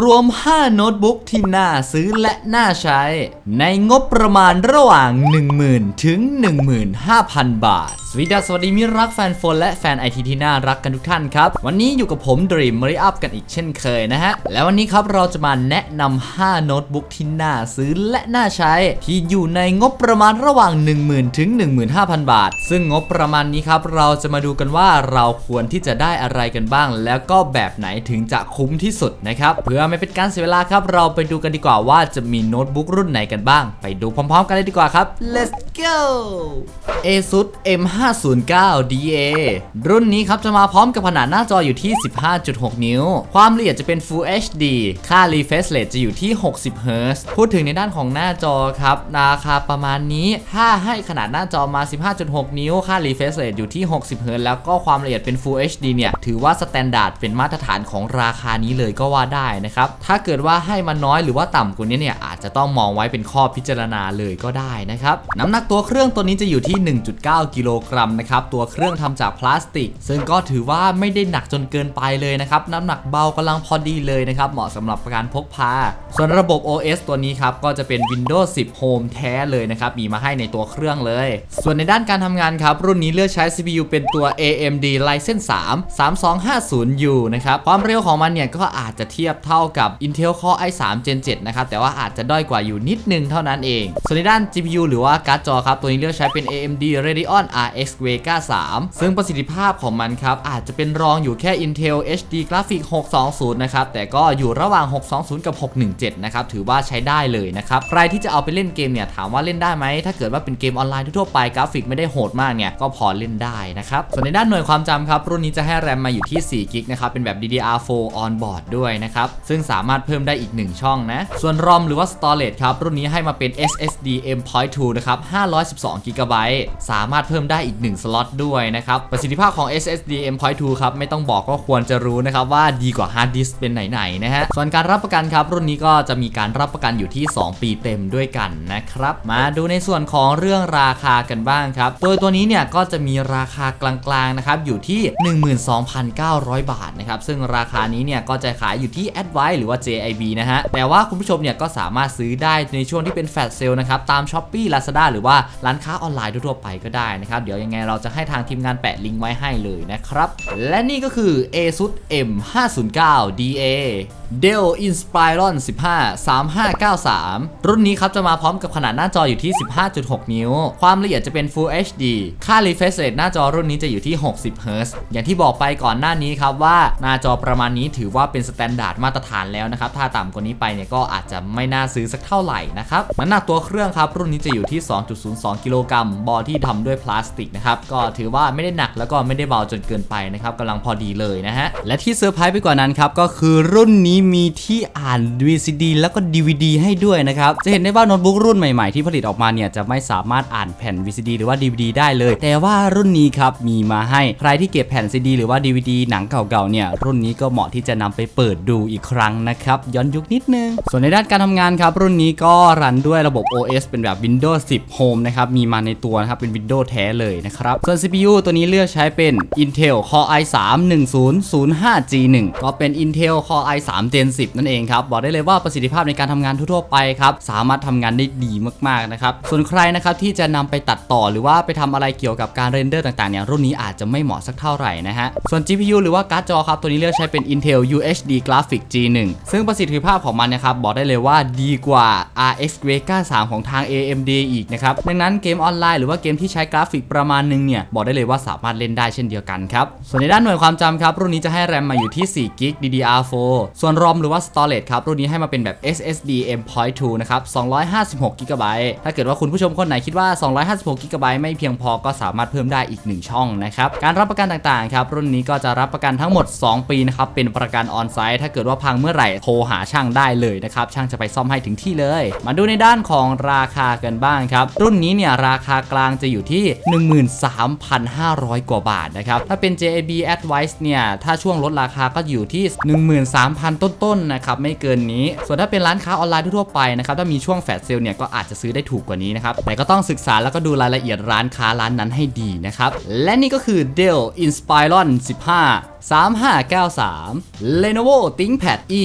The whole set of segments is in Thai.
รวม 5 โน้ตบุ๊กที่น่าซื้อและน่าใช้ ในงบประมาณระหว่าง 10,000 ถึง 15,000 บาท สวัสดีครับสวัสดีมิรักแฟนโฟนและแฟนไอทีที่น่ารักกันทุกท่านครับ วันนี้อยู่กับผม Dream m a r i Up กันอีกเช่นเคยนะฮะ แล้ววันนี้ครับเราจะมาแนะนำ 5 โน้ตบุ๊กที่น่าซื้อและน่าใช้ ที่อยู่ในงบประมาณระหว่าง 10,000 ถึง 15,000 บาท ซึ่งงบประมาณนี้ครับเราจะมาดูกันว่าเราควรที่จะได้อะไรกันบ้าง แล้วก็แบบไหนถึงจะคุ้มที่สุดนะครับเพื่อไม่เป็นการเสียเวลาครับ เราไปดูกันดีกว่าว่าจะมีโน้ตบุ๊กรุ่นไหนกันบ้าง ไปดูพร้อมๆ กันเลยดีกว่าครับ let's go ASUS M509 DA รุ่นนี้ครับจะมาพร้อมกับขนาดหน้าจออยู่ที่ 15.6 นิ้ว ความละเอียดจะเป็น Full HD ค่า refresh rate จะอยู่ที่ 60 Hz พูดถึงในด้านของหน้าจอครับราคาประมาณนี้ถ้าให้ขนาดหน้าจอมา 15.6 นิ้ว ค่า refresh rate อยู่ที่ 60 Hz แล้วก็ความละเอียดเป็น Full HD เนี่ยถือว่าสแตนดาร์ดเป็นมาตรฐานของราคานี้เลยก็ว่าได้นะครับถ้าเกิดว่าให้มันน้อยหรือว่าต่ำกว่านี้เนี่ยอาจจะต้องมองไว้เป็นข้อพิจารณาเลยก็ได้นะครับน้ำหนักตัวเครื่องตัวนี้จะอยู่ที่ 1.9 กิโลกรัมนะครับตัวเครื่องทำจากพลาสติก ซึ่งก็ถือว่าไม่ได้หนักจนเกินไปเลยนะครับน้ำหนักเบากำลังพอดีเลยนะครับเหมาะสำหรับการพกพา ส่วนระบบ OS ตัวนี้ครับก็จะเป็น Windows 10 Home แท้เลยนะครับมีมาให้ในตัวเครื่องเลย ส่วนในด้านการทำงานครับรุ่นนี้เลือกใช้ CPU เป็นตัว AMD Ryzen 3 3250U นะครับความเร็วของมันเนี่ยก็อาจจะเทียบเท่ากับ Intel Core i3 Gen 7 นะครับ แต่ว่าอาจจะด้อยกว่าอยู่นิดนึงเท่านั้นเอง ส่วนในด้าน GPU หรือว่าการ์ดจอครับ ตัวนี้เลือกใช้เป็น AMD Radeon RX Vega 3 ซึ่งประสิทธิภาพของมันครับ อาจจะเป็นรองอยู่แค่ Intel HD Graphics 620 นะครับ แต่ก็อยู่ระหว่าง 620 กับ 617 นะครับ ถือว่าใช้ได้เลยนะครับ ใครที่จะเอาไปเล่นเกมเนี่ยถามว่าเล่นได้ไหม ถ้าเกิดว่าเป็นเกมออนไลน์ทั่วไปกราฟิกไม่ได้โหดมากเนี่ยก็พอเล่นได้นะครับ ส่วนในด้านหน่วยความจำครับรุ่นนี้จะให้แรมมาอยู่ที่4 g b นะครับเป็นแบบ DDR4 on board ด้วยนะครับซึ่งสามารถเพิ่มได้อีก 1 ช่องนะ ส่วน ROM หรือว่า storage ครับ รุ่นนี้ให้มาเป็น SSD M.2 นะครับ512 g b สามารถเพิ่มได้อีก 1 สล็อตด้วยนะครับ ประสิทธิภาพของ SSD M.2 ครับ ไม่ต้องบอกก็ควรจะรู้นะครับ ว่าดีกว่าฮาร์ดดิสก์เป็นไหนๆนะฮะ ส่วนการรับประกันครับ รุ่นนี้ก็จะมีการรับประกันอยู่ที่ 2 ปีเต็มด้วยกันนะครับ มาดูในส่วนของเรื่องราคากันบ้างครับ โดยตัวนี้เนี่ยก็จะมีราคากลางๆนะครับอยู่ที่ 12,900 บาทนะครับซึ่งราคานี้เนี่ยก็จะขายอยู่ที่ Advice หรือว่า JIB นะฮะ แต่ว่าคุณผู้ชมเนี่ยก็สามารถซื้อได้ในช่วงที่เป็นแฟลชเซลนะครับ ตาม s h อ p e e Lazada หรือว่าร้านค้าออนไลน์ทั่วไปก็ได้นะครับ เดี๋ยวยังไงเราจะให้ทางทีมงานแปะลิงก์ไว้ให้เลยนะครับ และนี่ก็คือ ASUS M509 DA Dell Inspiron 15 3593 รุ่นนี้ครับจะมาพร้อมกับขนาดหน้าจออยู่ที่ 15.6 นิ้ว ความละเอียดจะเป็น Full HD ค่า refresh rate หน้าจอรุ่นนี้จะอยู่ที่ 60 Hz อย่างที่บอกไปก่อนหน้านี้ครับว่าหน้าจอประมาณนี้ถือว่าเป็นสแตนดาร์ดมาาตรฐานแล้วนะครับ ถ้าต่ำกว่านี้ไปเนี่ยก็อาจจะไม่น่าซื้อสักเท่าไหร่นะครับน้ำหนักตัวเครื่องครับ รุ่นนี้จะอยู่ที่ 2.02 กิโลกรัมบอที่ทำด้วยพลาสติกนะครับ ก็ถือว่าไม่ได้หนักแล้วก็ไม่ได้เบาจนเกินไปนะครับกำลังพอดีเลยนะฮะ และที่เซอร์ไพรส์ไปกว่านั้นครับ ก็คือรุ่นนี้มีที่อ่าน VCD แล้วก็ DVD ให้ด้วยนะครับ จะเห็นได้ว่าโน้ตบุ๊กรุ่นใหม่ๆที่ผลิตออกมาเนี่ยจะไม่สามารถอ่านแผ่น VCD หรือว่า DVD ได้เลย แต่ว่ารุ่นนี้ครับมีมาให้ใครที่เก็บแผ่น CD หรือว่า DVD หนังเก่าๆเนี่ยรุ่นนี้ก็เหมาะที่จะนำไปเปิดดูอีกครั้งนะครับย้อนยุคนิดนึง ส่วนในด้านการทำงานครับ รุ่นนี้ก็รันด้วยระบบ OS เป็นแบบ Windows 10 Home นะครับมีมาในตัวนะครับเป็น Windows แท้เลยนะครับส่วน CPU ตัวนี้เลือกใช้เป็น Intel Core i3 1005G1 ก็เป็น Intel Core i3 Gen 10 นั่นเองครับบอกได้เลยว่าประสิทธิภาพในการทำงานทั่วๆไปครับสามารถทำงานได้ดีมากๆนะครับส่วนใครนะครับที่จะนำไปตัดต่อหรือว่าไปทำอะไรเกี่ยวกับการเรนเดอร์ต่างๆเนี่ยรุ่นนี้อาจจะไม่เหมาะสักเท่าไหร่นะฮะส่วน GPU หรือว่าการ์ดจอครับตัวนี้เลือกใช้เป็น Intel UHD Graphics G1 ซึ่งประสิทธิภาพของมันนะครับบอกได้เลยว่าดีกว่า RX Vega 3 ของทาง AMD อีกนะครับดังนั้นเกมออนไลน์หรือว่าเกมที่ใช้กราฟิกประมาณนึงเนี่ยบอกได้เลยว่าสามารถเล่นได้เช่นเดียวกันครับส่วนในด้านหน่วยความจำครับรุ่นนี้จะให้แรมมาอยู่ที่4 g b DDR4 ส่วน ROM หรือว่า Storage ครับรุ่นนี้ให้มาเป็นแบบ SSD M.2 นะครับ256 g b ถ้าเกิดว่าคุณผู้ชมคนไหนคิดว่า 256 g b ไม่เพียงพอก็สามารถเพิ่มได้อีก 1 ช่องนะครับการรับประกันต่างๆครับรุ่นนี้ก็จะรับประกันทั้งหมด 2 ปีนะครับเป็นประกันออนไซต์ถ้าเกิดว่าพังเมื่อไหร่โทรหาช่างได้เลยนะครับช่างจะไปซ่อมให้ถึงที่เลย มาดูในด้านของราคากันบ้างครับ รุ่นนี้เนี่ยราคากลางจะอยู่ที่ 13,500 กว่าบาทนะครับถ้าเป็น JAB Advice เนี่ยถ้าช่วงลดราคาก็อยู่ที่ 13,000 ต้นๆนะครับไม่เกินนี้ ส่วนถ้าเป็นร้านค้าออนไลน์ทั่วไปนะครับถ้ามีช่วงแฟลชเซลเนี่ยก็อาจจะซื้อได้ถูกกว่านี้นะครับแต่ก็ต้องศึกษาแล้วก็ดูรายละเอียดร้านค้าร้านนั้นให้ดีนะครับและนี่ก็คือ Dell Inspiron 15 3593 Lenovo ThinkPad E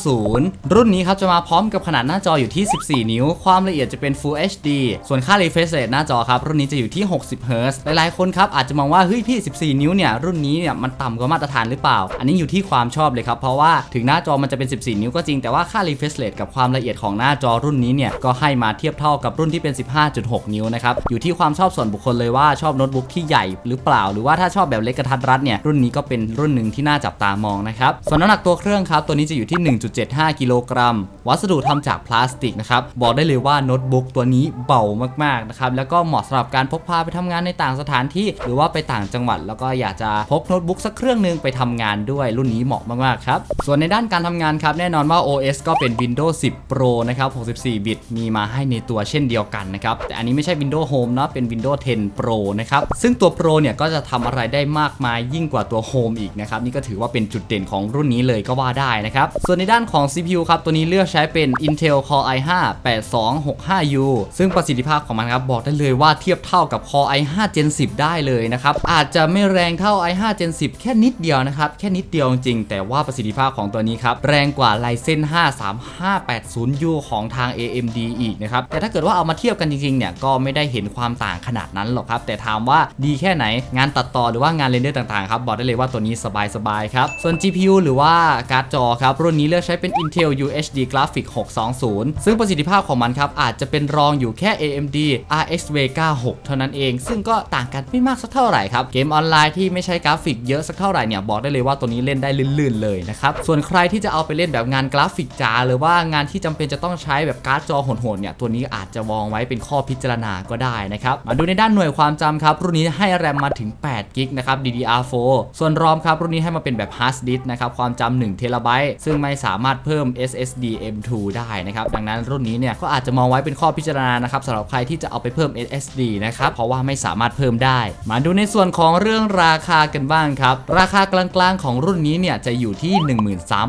490รุ่นนี้ครับจะมาพร้อมกับขนาดหน้าจออยู่ที่ 14 นิ้ว ความละเอียดจะเป็น Full HD ส่วนค่า refresh rate หน้าจอครับรุ่นนี้จะอยู่ที่ 60 Hz หลายๆคนครับอาจจะมองว่าเฮ้ยพี่ 14 นิ้วเนี่ยรุ่นนี้เนี่ยมันต่ำกว่ามาตรฐานหรือเปล่า อันนี้อยู่ที่ความชอบเลยครับเพราะว่าถึงหน้าจอมันจะเป็น 14 นิ้วก็จริงแต่ว่าค่า refresh rate กับความละเอียดของหน้าจอรุ่นนี้เนี่ยก็ให้มาเทียบเท่ากับรุ่นที่เป็น 15.6 นิ้วนะครับอยู่ที่ความชอบส่วนบุคคลเลยว่าชอบโน้ตบุ๊กที่ใหญ่หรือเปล่า หรือว่าถ้าชอบแบบเล็กกระทัดรัดเนี่ยรุ่นนี้ก็เป็นรุ่นหนึ่งที่น่าจับตามองนะครับส่วนน้ำหนักตัวเครื่องครับตัวนี้จะอยู่ที่ 1.75 กิโลกรัม วัสดุทำจากพลาสติกนะครับบอกได้เลยว่าโน้ตบุ๊กตัวนี้เบามากๆนะครับแล้วก็เหมาะสำหรับการพกพาไปทำงานในต่างสถานที่ หรือว่าไปต่างจังหวัด แล้วก็อยากจะพกโน้ตบุ๊กสักเครื่องหนึงไปทำงานด้วยรุ่นนี้เหมาะมากๆครับส่วนในด้านการทำงานครับแน่นอนว่า OS ก็เป็น Windows 10 Pro นะครับ 64 บิต มีมาให้ในตัวเช่นเดียวกันนะครับ แต่อันนี้ไม่ใช่ Windows Home นะ เป็น Windows 10 Pro นะครับ ซึ่งตัว Pro เนี่ยก็จะทำอะไรได้มากมายยิ่งกว่าตัว Home อีกนะครับนี่ก็ถือว่าเป็นจุดเด่นของรุ่นนี้เลยก็ว่าได้นะครับส่วนในด้านของ CPU ครับตัวนี้เลือกใช้เป็น Intel Core i5 8265U ซึ่งประสิทธิภาพของมันครับบอกได้เลยว่าเทียบเท่ากับ Core i5 Gen 10 ได้เลยนะครับอาจจะไม่แรงเท่า i5 Gen 10 แค่นิดเดียวนะครับแค่นิดเดียวจริงๆแต่ว่าประสิทธิภาพของตัวนี้ครับแรงกว่า Ryzen 5 3580U ของทาง AMD อีกนะครับแต่ถ้าเกิดว่าเอามาเทียบกันจริงๆเนี่ยก็ไม่ได้เห็นความต่างขนาดนั้นหรอกครับแต่ถามว่าดีแค่ไหนงานตัดต่อหรือว่างานเรนเดอร์ต่างๆครับบอกได้เลยว่าตัวนี้สบายๆครับ ส่วน GPU หรือว่าการ์ดจอครับ รุ่นนี้เลือกใช้เป็น Intel UHD Graphics 620 ซึ่งประสิทธิภาพของมันครับ อาจจะเป็นรองอยู่แค่ AMD RX Vega 6 เท่านั้นเอง ซึ่งก็ต่างกันไม่มากสักเท่าไหร่ครับ เกมออนไลน์ที่ไม่ใช้กราฟิกเยอะสักเท่าไหร่เนี่ยบอกได้เลยว่าตัวนี้เล่นได้ลื่นๆเลยนะครับ ส่วนใครที่จะเอาไปเล่นแบบงานกราฟิกจ๋าหรือว่างานที่จำเป็นจะต้องใช้แบบการ์ดจอโหดๆเนี่ยตัวนี้อาจจะวางไว้เป็นข้อพิจารณาก็ได้นะครับมาดูในด้านหน่วยความจำครับรุ่นนี้ให้แรมมาถึง8กิกนะครับ DDR4 ส่วนรอมครับ รุ่นนี้ให้มาเป็นแบบ hard disk นะครับ ความจำ1เทราไบต์ซึ่งไม่สามารถเพิ่ม SSD M2 ได้นะครับ ดังนั้นรุ่นนี้เนี่ยก็อาจจะมองไว้เป็นข้อพิจารณานะครับสำหรับใครที่จะเอาไปเพิ่ม SSD นะครับ เพราะว่าไม่สามารถเพิ่มได้ มาดูในส่วนของเรื่องราคากันบ้างครับ ราคากลางๆของรุ่นนี้เนี่ยจะอยู่ที่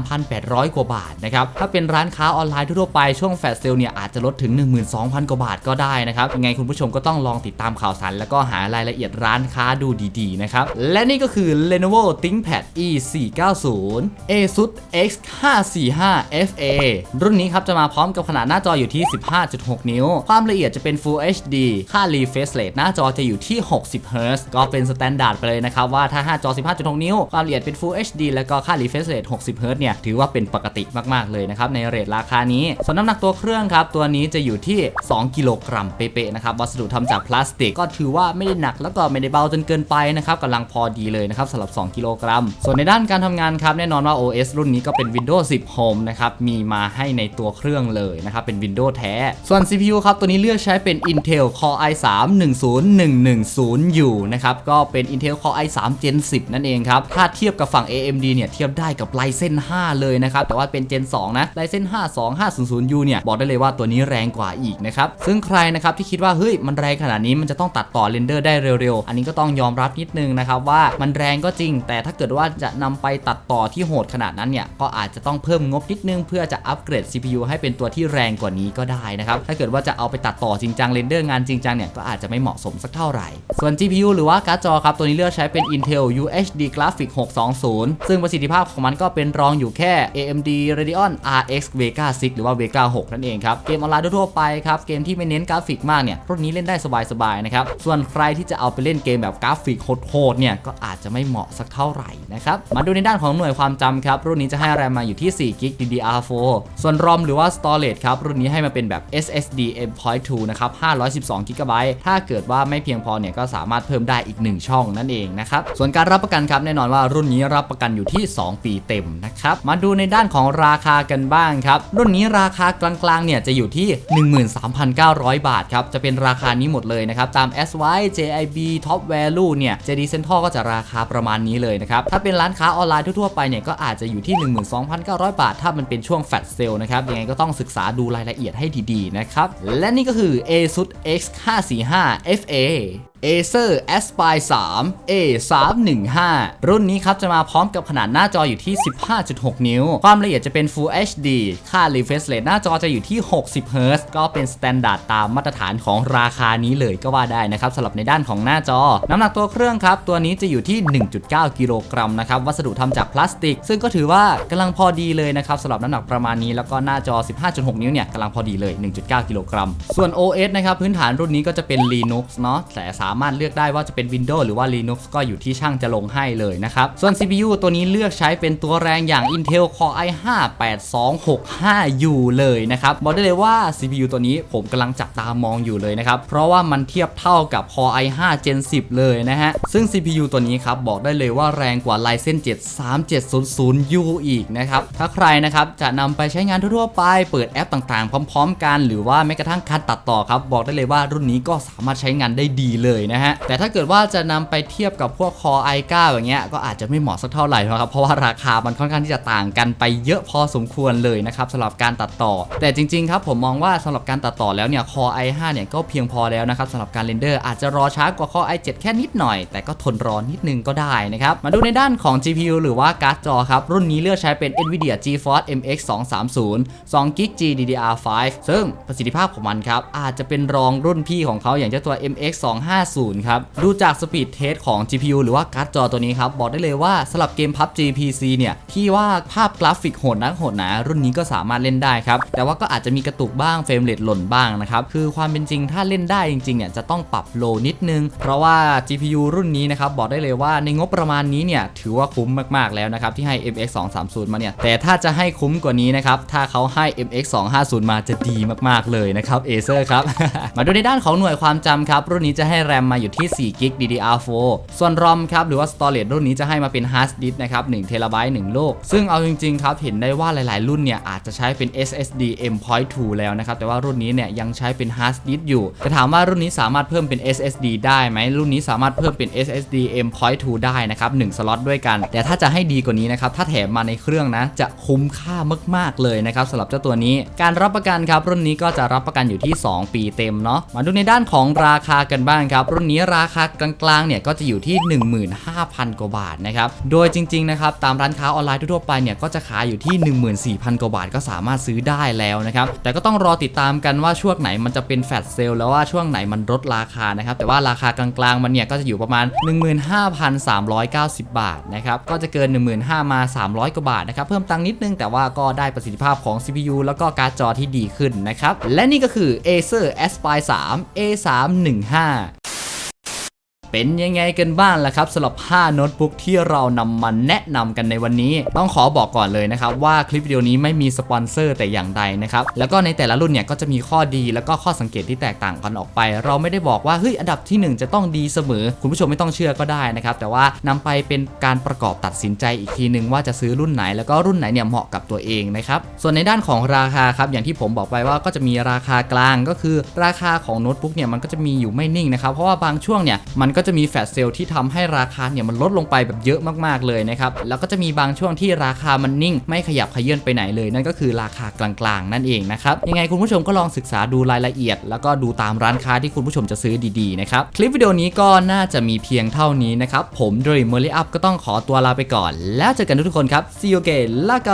13,800 กว่าบาทนะครับ ถ้าเป็นร้านค้าออนไลน์ทั่วไปช่วงแฟลชเซลเนี่ยอาจจะลดถึง 12,000 กว่าบาทก็ได้นะครับ ยังไงคุณผู้ชมก็ต้องลองติดตามข่าวสารแล้วก็หารายละเอียดร้านค้าดูดีๆนะครับ และนี่ก็คือ Lenovo ThinkPad E 490 ASUS X 545 FA รุ่นนี้ครับจะมาพร้อมกับขนาดหน้าจออยู่ที่ 15.6 นิ้ว ความละเอียดจะเป็น Full HD ค่า refresh rate หน้าจอจะอยู่ที่ 60 Hz ก็เป็นสแตนดาร์ดไปเลยนะครับ ว่าถ้าหน้าจอ 15.6 นิ้ว ความละเอียดเป็น Full HD แล้วก็ค่า refresh rate 60 Hz เนี่ย ถือว่าเป็นปกติมาก ๆ เลยนะครับ ในเรทราคานี้ส่วนน้ำหนักตัวเครื่องครับ ตัวนี้จะอยู่ที่ 2 กิโลกรัมเป๊ะๆนะครับ วัสดุทำจากพลาสติก ก็ถือว่าไม่ได้หนักแล้วก็ไม่ได้เบาจนเกินไปนะครับกำลังพอดีเลยนะครับสำหรับ 2 2 กิโลกรัม ส่วนในด้านการทำงานครับแน่นอนว่า OS รุ่นนี้ก็เป็น Windows 10 Home นะครับมีมาให้ในตัวเครื่องเลยนะครับเป็น Windows แท้ ส่วน CPU ครับตัวนี้เลือกใช้เป็น Intel Core i3 10110U นะครับก็เป็น Intel Core i3 Gen 10 นั่นเองครับถ้าเทียบกับฝั่ง AMD เนี่ยเทียบได้กับ Ryzen 5เลยนะครับแต่ว่าเป็น Gen 2 นะ Ryzen 5 2500U เนี่ยบอกได้เลยว่าตัวนี้แรงกว่าอีกนะครับซึ่งใครนะครับที่คิดว่าเฮ้ยมันแรงขนาดนี้มันจะต้องตัดต่อเรนเดอร์ได้เร็วๆ อันนี้ก็ต้องยอมรับนิดนึงนะครับว่ามันแรงก็จริงแต่ถ้าเกิดว่าจะนำไปตัดต่อที่โหดขนาดนั้นเนี่ยก็อาจจะต้องเพิ่มงบนิดนึง เพื่อจะอัปเกรด CPU ให้เป็นตัวที่แรงกว่านี้ก็ได้นะครับถ้าเกิดว่าจะเอาไปตัดต่อจริงจังเรนเดอร์งานจริงจังเนี่ยก็อาจจะไม่เหมาะสมสักเท่าไหร่ ส่วน GPU หรือว่าการ์ดจอครับตัวนี้เลือกใช้เป็น Intel UHD Graphic 620 ซึ่งประสิทธิภาพของมันก็เป็นรองอยู่แค่ AMD Radeon RX Vega 6 หรือว่า Vega 6 นั่นเองครับเกมออนไลน์ทั่วไปครับเกมที่ไม่เน้นกราฟิกมากเนี่ยรุ่นนี้เล่นได้สบายๆนะครับส่วนใครที่จะเอาไปเล่นเกมแบบกราฟิกโหดๆเนี่ยก็อาจจะไม่เหมาะสักเท่าไหร่นะครับ มาดูในด้านของหน่วยความจำครับ รุ่นนี้จะให้แรมมาอยู่ที่4 g b DDR4 ส่วน ROM หรือว่า Storage ครับ รุ่นนี้ให้มาเป็นแบบ SSD M.2 นะครับ512 GB ถ้าเกิดว่าไม่เพียงพอเนี่ยก็สามารถเพิ่มได้อีก 1 ช่องนั่นเองนะครับ ส่วนการรับประกันครับแน่นอนว่ารุ่นนี้รับประกันอยู่ที่ 2 ปีเต็มนะครับ มาดูในด้านของราคากันบ้างครับ รุ่นนี้ราคากลางๆเนี่ยจะอยู่ที่ 13,900 บาทครับ จะเป็นราคานี้หมดเลยนะครับ ตาม SY JIB Top Value เนี่ย JD Central ก็จะราคาประมาณนี้เลยนะครับถ้าเป็นร้านค้าออนไลน์ทั่วๆไปเนี่ยก็อาจจะอยู่ที่ 12,900 บาท ถ้ามันเป็นช่วงแฟลชเซลนะครับยังไงก็ต้องศึกษาดูรายละเอียดให้ดีๆนะครับและนี่ก็คือ ASUS X 545 FA Acer Aspire 3 A 3 1 5รุ่นนี้ครับจะมาพร้อมกับขนาดหน้าจออยู่ที่ 15.6 นิ้ว ความละเอียดจะเป็น Full HD ค่า refresh rate หน้าจอจะอยู่ที่ 60 Hz ก็เป็นสแตนดาร์ดตามมาตรฐานของราคานี้เลยก็ว่าได้นะครับสำหรับในด้านของหน้าจอ น้ำหนักตัวเครื่องครับ ตัวนี้จะอยู่ที่ 1.9 กิโลกรัมนะครับ วัสดุทำจากพลาสติก ซึ่งก็ถือว่ากำลังพอดีเลยนะครับสำหรับน้ำหนักประมาณนี้แล้วก็หน้าจอ 15.6 นิ้วเนี่ยกำลังพอดีเลย 1.9 กิโลกรัม ส่วน OS นะครับพื้นฐานรุ่นนี้ก็จะเป็น Linux เนาะแต่ามารถเลือกได้ว่าจะเป็น Windows หรือว่า Linux ก็อยู่ที่ช่างจะลงให้เลยนะครับ ส่วน CPU ตัวนี้เลือกใช้เป็นตัวแรงอย่าง Intel Core i5 8265U เลยนะครับ บอกได้เลยว่า CPU ตัวนี้ผมกำลังจับตามองอยู่เลยนะครับ เพราะว่ามันเทียบเท่ากับ Core i5 Gen 10 เลยนะฮะ ซึ่ง CPU ตัวนี้ครับ บอกได้เลยว่าแรงกว่า Ryzen 7 3700U อีกนะครับ ถ้าใครนะครับจะนำไปใช้งานทั่วๆไป เปิดแอปต่างๆ พร้อม ๆ กัน หรือว่าแม้กระทั่งการตัดต่อครับ บอกได้เลยว่ารุ่นนี้ก็สามารถใช้งานได้ดีเลยนะฮะ แต่ถ้าเกิดว่าจะนำไปเทียบกับพวก Core i9 อย่างเงี้ยก็อาจจะไม่เหมาะสักเท่าไหร่นะครับเพราะว่าราคามันค่อนข้างที่จะต่างกันไปเยอะพอสมควรเลยนะครับสำหรับการตัดต่อ แต่จริงๆครับผมมองว่าสำหรับการตัดต่อแล้วเนี่ย Core i5 เนี่ยก็เพียงพอแล้วนะครับสำหรับการเรนเดอร์อาจจะรอช้ากว่า Core i7 แค่นิดหน่อย แต่ก็ทนรอนิดนึงก็ได้นะครับมาดูในด้านของ GPU หรือว่าการ์ดจอครับรุ่นนี้เลือกใช้เป็น Nvidia GeForce MX 230 2 g b GDDR5 ซึ่งประสิทธิภาพของมันครับอาจจะเป็นรองรุ่นพี่ของเขาอย่างเจ้าตัว MX 2 5 50ครับ ดูจากสปีดเทสของ GPU หรือว่าการ์ดจอตัวนี้ครับ บอกได้เลยว่าสำหรับเกม PUBG PC เนี่ย ที่ว่าภาพกราฟิกโหดนักโหดหนา รุ่นนี้ก็สามารถเล่นได้ครับ แต่ว่าก็อาจจะมีกระตุกบ้างเฟรมเรทหล่นบ้างนะครับ คือความเป็นจริงถ้าเล่นได้จริงๆเนี่ยจะต้องปรับโลนิดนึง เพราะว่า GPU รุ่นนี้นะครับบอกได้เลยว่าในงบประมาณนี้เนี่ยถือว่าคุ้มมากๆแล้วนะครับที่ให้ MX 230มาเนี่ยแต่ถ้าจะให้คุ้มกว่านี้นะครับถ้าเขาให้ MX 250มาจะดีมากๆเลยนะครับ Acer ครับ มาดูในด้านของหน่วยความจำครับรุ่นนี้จะให้แรมมาอยู่ที่4 g b DDR4 ส่วน ROM ครับหรือว่า storage รุ่นนี้จะให้มาเป็น hard disk นะครับ1 t b 1 โลก ซึ่งเอาจริงๆครับเห็นได้ว่าหลายๆ รุ่นเนี่ยอาจจะใช้เป็น SSD M.2 แล้วนะครับแต่ว่ารุ่นนี้เนี่ยยังใช้เป็น hard disk อยู่แต่ถามว่ารุ่นนี้สามารถเพิ่มเป็น SSD ได้ไหมรุ่นนี้สามารถเพิ่มเป็น SSD M.2 ได้นะครับ1สล็อตด้วยกัน แต่ถ้าจะให้ดีกว่านี้นะครับถ้าแถมมาในเครื่องนะจะคุ้มค่ามากๆเลยนะครับสำหรับเจ้าตัวนี้ การรับประกันครับรุ่นนี้ก็จะรับประกันอยู่ที่ 2 ปีเต็มเนาะมาดูในด้านของราคากันบ้างครับรุ่นนี้ราคากลางๆเนี่ยก็จะอยู่ที่ 15,000 กว่าบาทนะครับ โดยจริงๆนะครับตามร้านค้าออนไลน์ทั่วไปเนี่ยก็จะขายอยู่ที่ 14,000 กว่าบาทก็สามารถซื้อได้แล้วนะครับ แต่ก็ต้องรอติดตามกันว่าช่วงไหนมันจะเป็นแฟลชเซลแล้วว่าช่วงไหนมันลดราคานะครับ แต่ว่าราคากลางๆมันเนี่ยก็จะอยู่ประมาณ 15,390 บาทนะครับ ก็จะเกิน 15,000มา 300 กว่าบาทนะครับ เพิ่มตังค์นิดนึงแต่ว่าก็ได้ประสิทธิภาพของ CPU แล้วก็การ์ดจอที่ดีขึ้นนะครับ และนี่ก็คือ Acer Aspire 3 A315 เป็นยังไงกันบ้างล่ะครับสำหรับ 5 โน้ตบุ๊กที่เรานำมาแนะนำกันในวันนี้ ต้องขอบอกก่อนเลยนะครับว่าคลิปวิดีโอนี้ไม่มีสปอนเซอร์แต่อย่างใดนะครับ แล้วก็ในแต่ละรุ่นเนี่ยก็จะมีข้อดีแล้วก็ข้อสังเกตที่แตกต่างกันออกไป เราไม่ได้บอกว่าเฮ้ยอันดับที่ 1 จะต้องดีเสมอ คุณผู้ชมไม่ต้องเชื่อก็ได้นะครับ แต่ว่านำไปเป็นการประกอบตัดสินใจอีกทีนึงว่าจะซื้อรุ่นไหน แล้วก็รุ่นไหนเนี่ยเหมาะกับตัวเองนะครับ ส่วนในด้านของราคาครับอย่างที่ผมบอกไปว่าก็จะมีราคากลางก็คือ ราคาของโน้ตบุ๊กเนี่ยมันก็จะมีอยู่ไม่นิ่งนะครับเพราะว่าบางช่วงเนี่ยมันก็จะมีแฟลชเซลล์ที่ทำให้ราคาเนี่ยมันลดลงไปแบบเยอะมากๆเลยนะครับแล้วก็จะมีบางช่วงที่ราคามันนิ่ง ไม่ขยับขยื่นไปไหนเลย นั่นก็คือราคากลางๆ นั่นเองนะครับยังไงคุณผู้ชมก็ลองศึกษาดูรายละเอียด แล้วก็ดูตามร้านค้าที่คุณผู้ชมจะซื้อดีๆนะครับคลิปวิดีโอนี้ก็น่าจะมีเพียงเท่านี้นะครับผมโดยเมอร์ลี่อัพก็ต้องขอตัวลาไปก่อน แล้วเจอกันทุกคนครับ see you again ลาไก